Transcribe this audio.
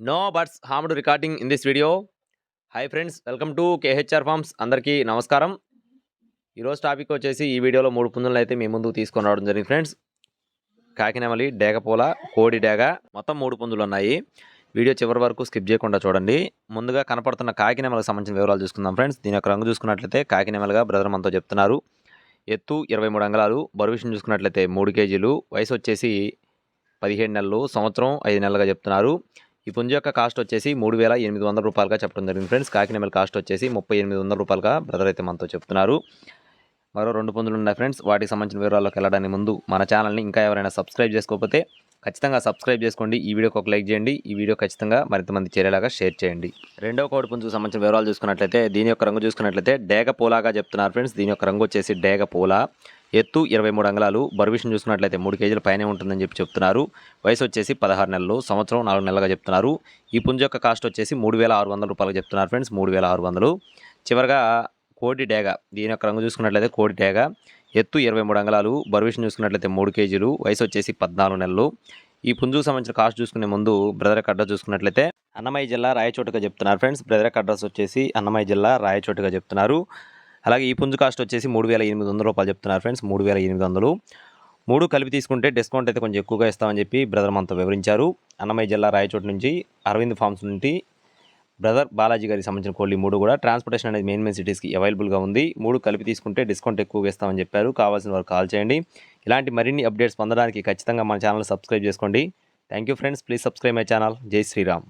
No birds harmed recording in this video. Hi friends welcome to KHR farms. అందరికీ నమస్కారం. ఈరోజు topic వచ్చేసి ఈ వీడియోలో మూడు పుంజులను అయితే మీ ముందుకు తీసుకొని రావడం జరిగింది ఫ్రెండ్స్. కాకినమలి డేగపూల కోడి డేగ మొత్తం మూడు పుంజులు ఉన్నాయి. వీడియో చివరి వరకు స్కిప్ చేయకుండా చూడండి. ముందుగా కనపడుతున్న కాకినెమలకు సంబంధించిన వివరాలు చూసుకుందాం ఫ్రెండ్స్. దీని యొక్క రంగు చూసుకున్నట్లయితే కాకినెమలుగా బ్రదర్ మనతో చెప్తున్నారు. ఎత్తు ఇరవై మూడు అంగళాలు బరువు విషయం చూసుకున్నట్లయితే మూడు కేజీలు వయసు వచ్చేసి పదిహేడు నెలలు సంవత్సరం ఐదు నెలలుగా చెప్తున్నారు. ఈ పుంజు యొక్క కాస్ట్ వచ్చేసి మూడు వేల ఎనిమిది వందల రూపాయలుగా చెప్పడం జరిగింది. ఫ్రెండ్స్ కాకినెమల కాస్ట్ వచ్చేసి ముప్పై ఎనిమిది వందల రూపాయలుగా బ్రదర్ అయితే మనతో చెప్తున్నారు. మరో రెండు పుంజులు ఉన్నాయి ఫ్రెండ్స్. వాటికి సంబంధించిన వివరాల్లోకి వెళ్ళడానికి ముందు మన ఛానల్ని ఇంకా ఎవరైనా సబ్స్క్రైబ్ చేసుకోకపోతే ఖచ్చితంగా సబ్స్క్రైబ్ చేసుకోండి. ఈ వీడియోకి ఒక లైక్ చేయండి. ఈ వీడియో ఖచ్చితంగా మరింత మంది చేరేలాగా షేర్ చేయండి. రెండవ కోడి పుంజుకు సంబంధించిన వివరాలు చూసుకున్నట్లయితే దీని యొక్క రంగు చూసుకున్నట్లయితే డేగ పోలాగా చెప్తున్నారు ఫ్రెండ్స్. దీని యొక్క రంగు వచ్చేసి డేగ పోలా. ఎత్తు ఇరవై మూడు అంగళాలు బరువిషన్ చూసుకున్నట్లయితే మూడు కేజీల పైనే ఉంటుందని చెప్పి చెప్తున్నారు. వయసు వచ్చేసి పదహారు నెలలు సంవత్సరం నాలుగు నెలలుగా చెప్తున్నారు. ఈ పుంజ యొక్క కాస్ట్ వచ్చేసి మూడు వేల ఆరు వందల రూపాయలు చెప్తున్నారు ఫ్రెండ్స్ మూడు వేల ఆరు వందలు. చివరిగా కోడి డేగ దీని యొక్క రంగు చూసుకున్నట్లయితే కోడి డేగ. ఎత్తు ఇరవై మూడు అంగళాలు బరువిషన్ చూసుకున్నట్లయితే మూడు కేజీలు వయసు వచ్చేసి పద్నాలుగు నెలలు. ఈ పుంజుకు సంబంధించిన కాస్ట్ చూసుకునే ముందు బ్రదర్ యొక్క అడ్రస్ చూసుకున్నట్లయితే అన్నమయ్య జిల్లా రాయచోటుగా చెప్తున్నారు ఫ్రెండ్స్. బ్రదర్ యొక్క అడ్రస్ వచ్చేసి అన్నమయ్య జిల్లా రాయచోటుగా చెప్తున్నారు. అలాగే ఈ పుంజు కాస్ట్ వచ్చేసి మూడు వేల ఎనిమిది వందల రూపాయలు చెప్తున్నారు ఫ్రెండ్స్ మూడు వేల ఎనిమిది వందలు. మూడు కలిపి తీసుకుంటే డిస్కౌంట్ అయితే కొంచెం ఎక్కువగా ఇస్తామని చెప్పి బ్రదర్ మనతో వివరించారు. అన్నమయ్య జిల్లా రాయచోటు నుంచి అరవింద్ ఫార్మ్స్ నుండి బ్రదర్ బాలాజీ గారికి సంబంధించిన కోళ్ళు మూడు కూడా. ట్రాన్స్పోర్టేషన్ అనేది మెయిన్ మెయిన్ సిటీస్కి అవైలబుల్గా ఉంది. మూడు కలిపి తీసుకుంటే డిస్కౌంట్ ఎక్కువగా ఇస్తామని చెప్పారు. కావాల్సిన వారు కాల్ చేయండి. ఇలాంటి మరిన్ని అప్డేట్స్ పొందడానికి ఖచ్చితంగా మన ఛానల్ సబ్స్క్రైబ్ చేసుకోండి. Thank you friends. Please subscribe my channel. జై శ్రీరామ్.